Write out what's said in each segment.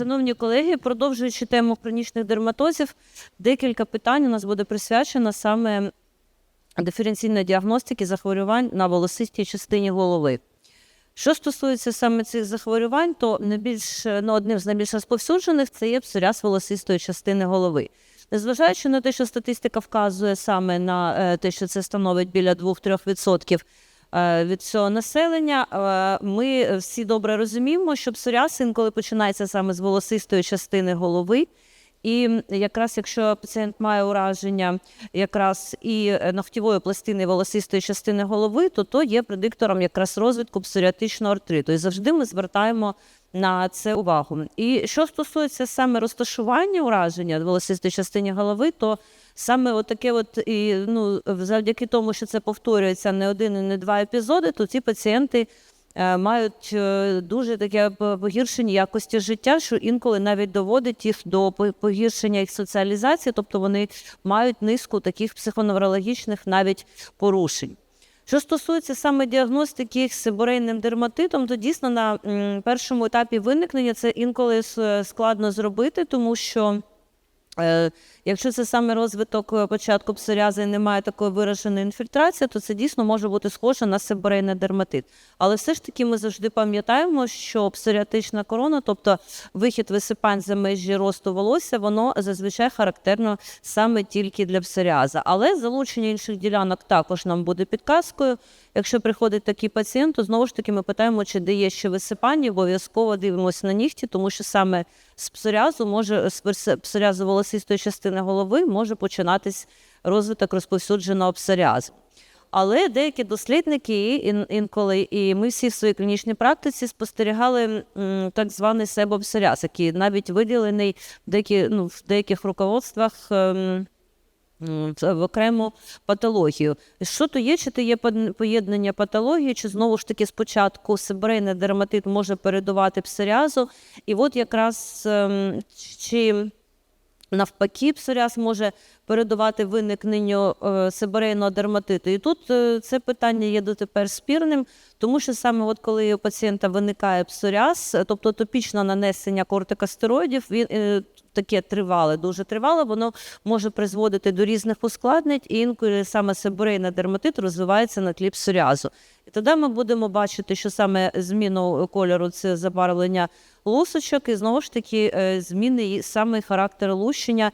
Шановні колеги, продовжуючи тему хронічних дерматозів, декілька питань у нас буде присвячено саме диференційної діагностики захворювань на волосистій частині голови. Що стосується саме цих захворювань, то найбільш, ну, одним з найбільш розповсюджених це є псоріаз волосистої частини голови. Незважаючи на те, що статистика вказує саме на е, те, що це становить біля 2-3% е, від цього населення, е, ми всі добре розуміємо, що псоріаз інколи починається саме з волосистої частини голови. І якраз якщо пацієнт має ураження якраз і е, ногтєвої пластини волосистої частини голови, то то є предиктором якраз розвитку псоріатичного артриту. І завжди ми звертаємо на це увагу. І що стосується саме розташування ураження волосистої частині голови, то саме от таке, от і ну завдяки тому, що це повторюється не один і не два епізоди, то ці пацієнти мають е, дуже таке погіршення якості життя, що інколи навіть доводить їх до погіршення їх соціалізації, тобто вони мають низку таких психоневрологічних навіть порушень. Що стосується саме діагностики з сиборейним дерматитом, то дійсно на першому етапі виникнення це інколи складно зробити, тому що Е, Якщо це саме розвиток е, початку псоріази і немає такої вираженої інфільтрації, то це дійсно може бути схоже на сиборейний дерматит. Але все ж таки ми завжди пам'ятаємо, що псоріатична корона, тобто вихід висипань за межі росту волосся, воно зазвичай характерно саме тільки для псоріаза. Але залучення інших ділянок також нам буде підказкою. Якщо приходить такий пацієнт, то знову ж таки ми питаємо, чи де є ще висипання, обов'язково дивимося на нігті, тому що саме з псоріазу може з псорі- псоріазу волосистої частини голови може починатись розвиток розповсюдженого псоріазу. Але деякі дослідники інколи, і ми всі в своїй клінічній практиці спостерігали так званий себопсоріаз, який навіть виділений в, деяких, ну, в деяких руководствах. В окрему патологію. Що то є, чи то є поєднання патології, чи знову ж таки спочатку сибрейний дерматит може передувати псоріазу, і от якраз ем, чи навпаки псоріаз може передавати виникненню е, сибирейного дерматиту. І тут е, це питання є дотепер спірним, тому що саме от коли у пацієнта виникає псоріаз, е, тобто топічне нанесення кортикостероїдів, він таке тривале, дуже тривале, воно може призводити до різних ускладнень, і інколи саме сибирейний дерматит розвивається на тлі псоріазу. І тоді ми будемо бачити, що саме зміну кольору це забарвлення лусочок, і знову ж таки е, зміни саме характер лущення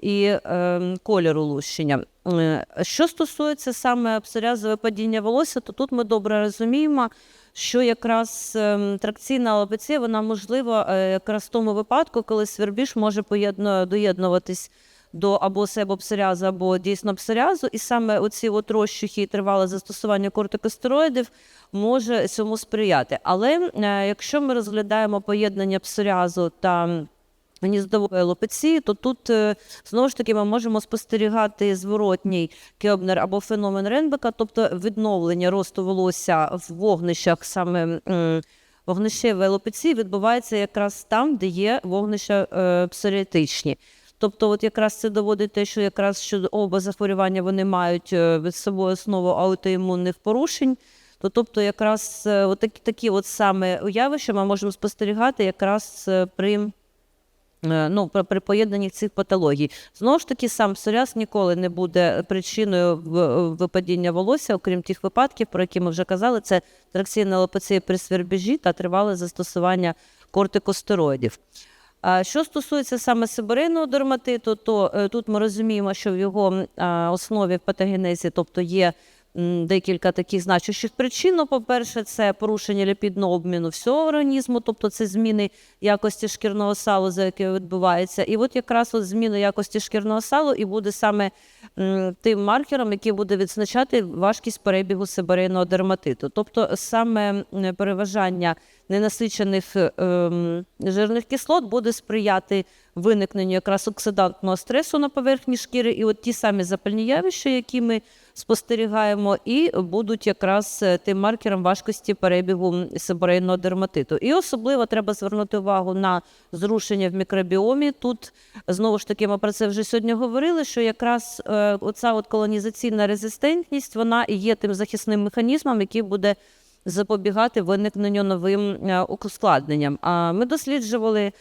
і е, кольору лущення. Е, Що стосується саме псорязове падіння волосся, то тут ми добре розуміємо, що якраз ем, тракційна алопеція, вона можлива е, якраз в тому випадку, коли свербіж може поєдно доєднуватись до або себопсоріазу, або дійсно псоріазу, і саме оці от розчухи і тривале застосування кортикостероїдів може цьому сприяти. Але е, якщо ми розглядаємо поєднання псоріазу та гніздової лопеції, то тут е, знову ж таки ми можемо спостерігати зворотній кебнер або феномен Ренбека, тобто відновлення росту волосся в вогнищах саме. Вогнищевої лопеції відбувається якраз там, де є вогнища е, псоріатичні. Тобто, от якраз це доводить те, що якраз що оба захворювання вони мають е, від собою основу аутоімунних порушень. То тобто, якраз е, от такі, такі от саме явища ми можемо спостерігати якраз е, при ну, при, поєднанні цих патологій. Знову ж таки, сам псоріаз ніколи не буде причиною випадіння волосся, окрім тих випадків, про які ми вже казали, це тракційна лопеція при свербіжі та тривале застосування кортикостероїдів. Що стосується саме сибирейного дерматиту, то е, тут ми розуміємо, що в його основі в патогенезі, тобто є декілька таких значущих причин. Ну, По-перше, це порушення ліпідного обміну всього організму, тобто це зміни якості шкірного салу, за яке відбувається. І от якраз от зміна якості шкірного салу і буде саме тим маркером, який буде відзначати важкість перебігу сибирейного дерматиту. Тобто саме переважання ненасичених ем, жирних кислот буде сприяти виникненню якраз оксидантного стресу на поверхні шкіри, і от ті самі запальні явища, які ми спостерігаємо, і будуть якраз е, тим маркером важкості перебігу сибирейного дерматиту. І особливо треба звернути увагу на зрушення в мікробіомі. Тут знову ж таки ми про це вже сьогодні говорили. Що якраз е, оця от колонізаційна резистентність вона і є тим захисним механізмом, який буде запобігати виникненню новим е, ускладненням. А ми досліджували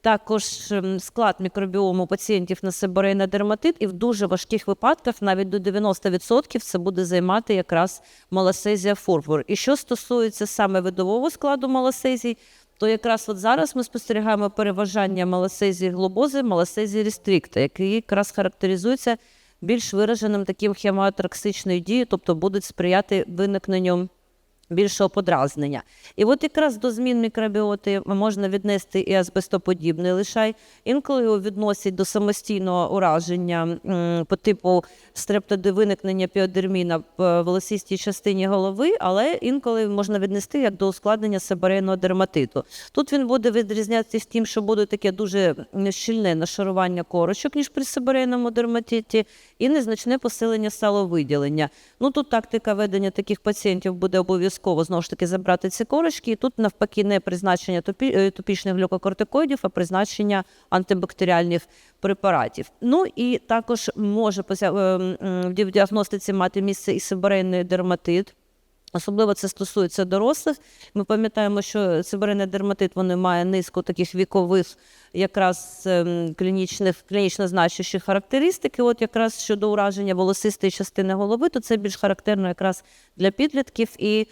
також ем, склад мікробіому пацієнтів на сибирейний дерматит, і в дуже важких випадках навіть до 90% це буде займати якраз малосезія фурфур. І що стосується саме видового складу малосезій, то якраз от зараз ми спостерігаємо переважання малосезії глобози, малосезії рестрикта, який якраз характеризується більш вираженим таким хематораксичною дією, тобто будуть сприяти виникненню більшого подразнення. І от якраз до змін мікробіоти можна віднести і азбестоподібний лишай. Інколи його відносять до самостійного ураження по типу стрептоди виникнення піодерміна в волосистій частині голови, але інколи можна віднести як до ускладнення сибирейного дерматиту. Тут він буде відрізнятися тим, що буде таке дуже щільне нашарування корочок, ніж при сибирейному дерматиті, і незначне посилення саловиділення. Ну тут тактика ведення таких пацієнтів буде обов'язково знову ж таки забрати ці корочки. І тут навпаки не призначення топі, е, топічних глюкокортикоїдів, а призначення антибактеріальних препаратів. Ну і також може е, в діагностиці мати місце і сибирейний дерматит. Особливо це стосується дорослих. Ми пам'ятаємо, що сибирейний дерматит вони має низку таких вікових, якраз ем, клінічних, клінічно значущих характеристик. І от якраз щодо ураження волосистої частини голови, то це більш характерно якраз для підлітків і е,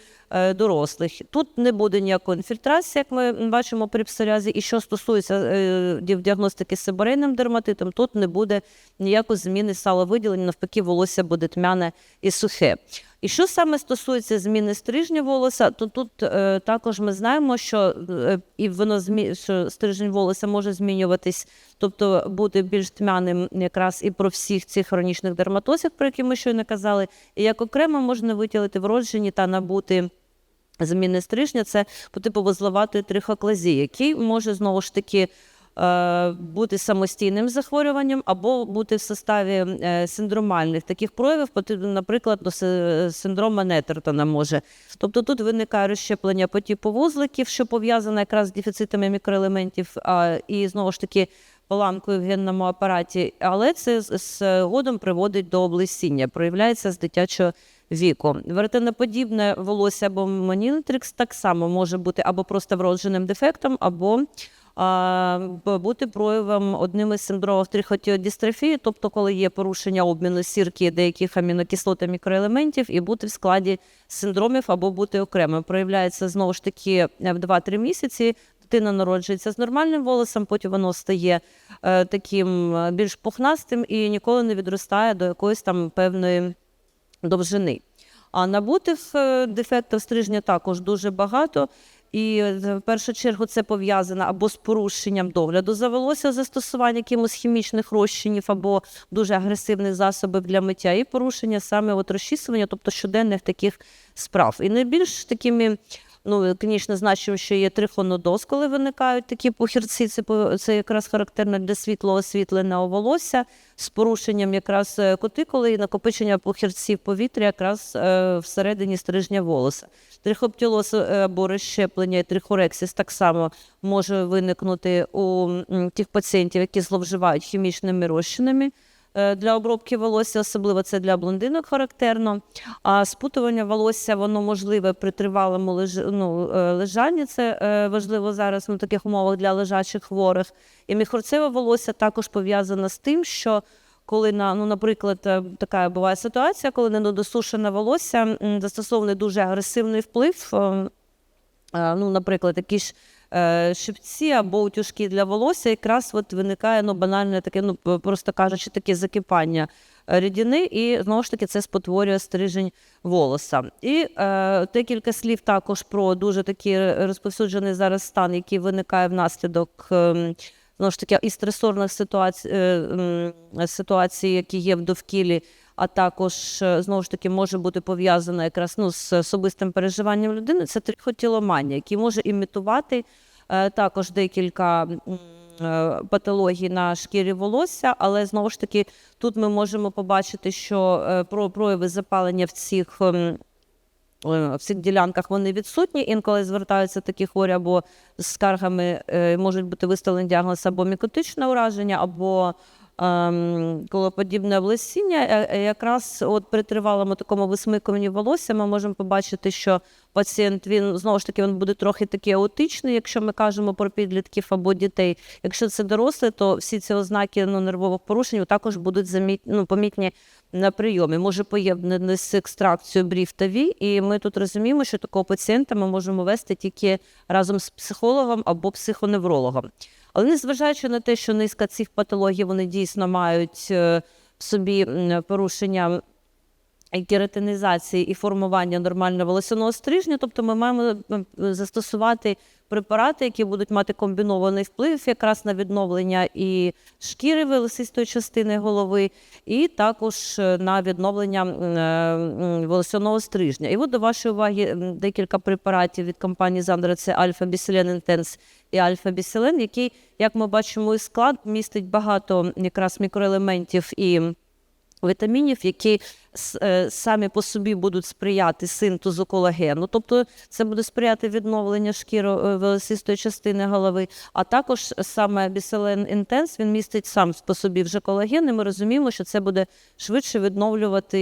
дорослих. Тут не буде ніякої інфільтрації, як ми бачимо при псоріазі. І що стосується е, діагностики з сибирейним дерматитом, тут не буде ніякої зміни саловиділення, навпаки, волосся буде тьмяне і сухе. І що саме стосується зміни стрижня волоса, то тут е, також ми знаємо, що е, і воно змі... що стрижень волоса може змінюватись, тобто бути більш тьмяним якраз і про всіх цих хронічних дерматозів, про які ми щойно казали. І як окремо можна виділити вроджені та набути. Зміни стрижня це по типу вузловатої трихоклазії, який може знову ж таки е, бути самостійним захворюванням або бути в составі е, синдромальних таких проявів, наприклад, до синдрома Нетертона може. Тобто тут виникає розщеплення по типу вузликів, що пов'язане якраз з дефіцитами мікроелементів, і знову ж таки поламкою в генному апараті, але це з- з годом приводить до облесіння, проявляється з дитячого віку. Веретеноподібне волосся або монітрикс так само може бути або просто вродженим дефектом, або а, бути проявом одним із синдромів трихотіодістрофії, тобто коли є порушення обміну сірки деяких амінокислот та мікроелементів, і бути в складі синдромів або бути окремо. Проявляється знову ж таки в 2-3 місяці. Дитина народжується з нормальним волосом, потім воно стає е, таким е, більш пухнастим і ніколи не відростає до якоїсь там певної довжини. А набутих е, дефектів стрижня також дуже багато. І е, в першу чергу це пов'язано або з порушенням догляду за волосся, застосування якимось хімічних розчинів або дуже агресивних засобів для миття, і порушення саме от розчісування, тобто щоденних таких справ. І найбільш такими ну, клінічно значимо, що є трихонодоз, коли виникають такі пухірці, це, це якраз характерно для світло освітленого волосся з порушенням якраз е, кутикули і накопичення пухірців повітря якраз е, всередині стрижня волоса. Трихоптілоз е, або розщеплення і трихорексис так само може виникнути у тих пацієнтів, які зловживають хімічними розчинами для обробки волосся, особливо це для блондинок характерно. А спутування волосся воно можливе при тривалому леж... ну, е, лежанні. Це е, важливо зараз на таких умовах для лежачих хворих. І міхорцеве волосся також пов'язано з тим, що коли на ну, наприклад, е, така буває ситуація, коли недосушене волосся застосований дуже агресивний вплив. е, Е, ну, наприклад, якісь е, шипці або утюжки для волосся, якраз от виникає ну, банальне таке, ну просто кажучи, таке закипання е, рідини, і знову ж таки це спотворює стрижень волоса. І е, декілька слів також про дуже такий розповсюджений зараз стан, який виникає внаслідок. ем, Знову ж таки, і стресорних ситуацій, е, ситуацій, які є в довкіллі, а також е, знову ж таки може бути пов'язана якраз ну, з особистим переживанням людини. Це трихотіломанія, який може імітувати е, також декілька е, патологій на шкірі волосся, але знову ж таки тут ми можемо побачити, що про прояви запалення в цих. ем, В цих ділянках вони відсутні. Інколи звертаються такі хворі або з скаргами можуть бути виставлені діагноз або мікотичне ураження, або колоподібне облесіння. Е, е, Якраз от при тривалому такому висмикуванні волосся ми можемо побачити, що пацієнт він знову ж таки він буде трохи такий аутичний, якщо ми кажемо про підлітків або дітей. Якщо це дорослі, то всі ці ознаки ну, нервових порушень також будуть заміт, ну, помітні на прийомі. Може поєднані з екстракцією брів та вій, і ми тут розуміємо, що такого пацієнта ми можемо вести тільки разом з психологом або психоневрологом. Але незважаючи на те, що низка цих патологій вони дійсно мають е, в собі порушення кератинізації і формування нормального волосяного стрижня, тобто ми маємо застосувати препарати, які будуть мати комбінований вплив якраз на відновлення і шкіри волосистої частини голови, і також е, на відновлення е, волосяного стрижня. І от до вашої уваги декілька препаратів від компанії Зандра, це Альфа Біселен Інтенс і Альфа Біселен, який, як ми бачимо, і склад містить багато якраз мікроелементів і вітамінів, які е, самі по собі будуть сприяти синтезу колагену, тобто це буде сприяти відновленню шкіри е, волосистої частини голови. А також саме Біселен Інтенс він містить сам по собі вже колаген, і ми розуміємо, що це буде швидше відновлювати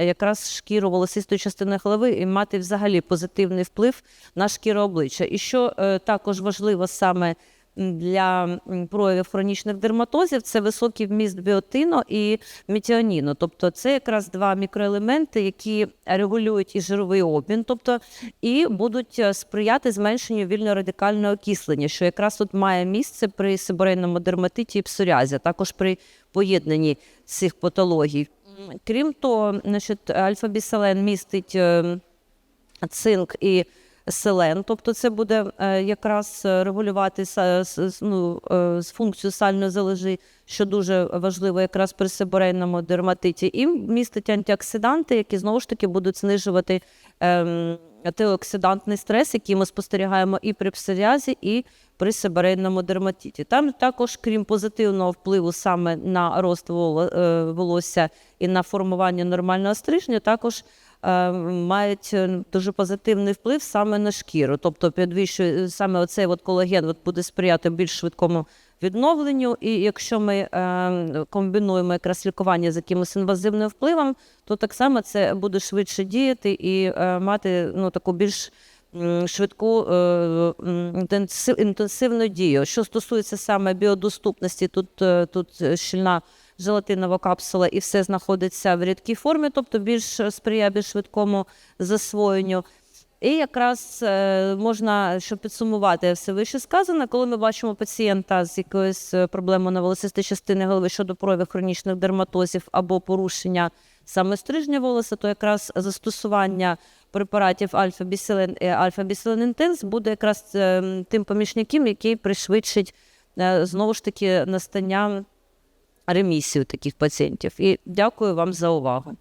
якраз шкіру волосистої частини голови і мати взагалі позитивний вплив на шкіру обличчя. І що е, також важливо саме для проявів хронічних дерматозів це високий вміст біотину і метіоніну. Тобто це якраз два мікроелементи, які регулюють і жировий обмін, тобто і будуть е, сприяти зменшенню вільно-радикального окислення, що якраз тут має місце при сиборейному дерматиті і псоріазі, а також при поєднанні цих патологій. Крім того, значить, альфа-біселен містить е, цинк і селен, тобто це буде е, якраз е, регулювати ну, е, функцію сальної залежи, що дуже важливо якраз при сиборейному дерматиті, і містить антиоксиданти, які знову ж таки будуть знижувати ем, антиоксидантний стрес, який ми спостерігаємо і при псоріазі, і при сибирейному дерматиті. Там також, крім позитивного впливу саме на рост волосся і на формування нормального стрижня, також мають е, дуже позитивний вплив саме на шкіру. Тобто підвищує саме оцей от колаген от буде сприяти більш швидкому відновленню. І якщо ми е, комбінуємо якраз лікування з якимось інвазивним впливом, то так само це буде швидше діяти і е, мати ну, таку більш швидку е, інтенсивну дію. Що стосується саме біодоступності, тут, е, тут щільна желатинова капсула і все знаходиться в рідкій формі, тобто більш сприяє більш швидкому засвоєнню. І якраз е, можна, щоб підсумувати все вище сказане, коли ми бачимо пацієнта з якоюсь е, проблемою на волосистій частини голови щодо проявів хронічних дерматозів або порушення саме стрижня волосся, то якраз застосування препаратів альфа-біселен і альфа-біселен інтенс буде якраз е, тим помічником, який пришвидшить е, знову ж таки настання ремісію таких пацієнтів. І дякую вам за увагу.